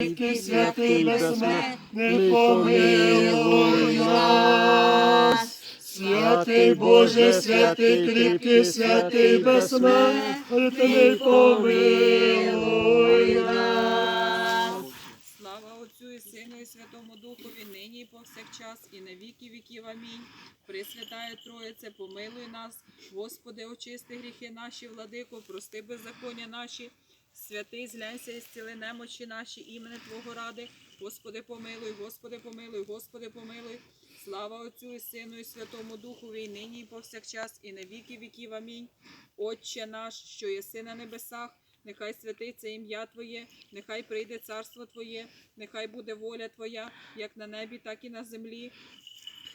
Святий, святий безсмертний, помилуй нас. Святий Боже, святий кріпкий, святий безсмертний, помилуй нас. Слава Отцю і Сину і Святому Духові, нині і повсякчас, і на віки віків. Амінь. Пресвятає Троїце, помилуй нас, Господи, очисти гріхи наші, владико, прости беззаконня наші. Святий, зглянься і зціли немочі наші, імени Твого ради. Господи, помилуй, Господи, помилуй, Господи, помилуй. Слава Отцю і Сину і Святому Духові, і нині і повсякчас, і на віки віків. Амінь. Отче наш, що єси на небесах, нехай святиться ім'я Твоє, нехай прийде царство Твоє, нехай буде воля Твоя, як на небі, так і на землі.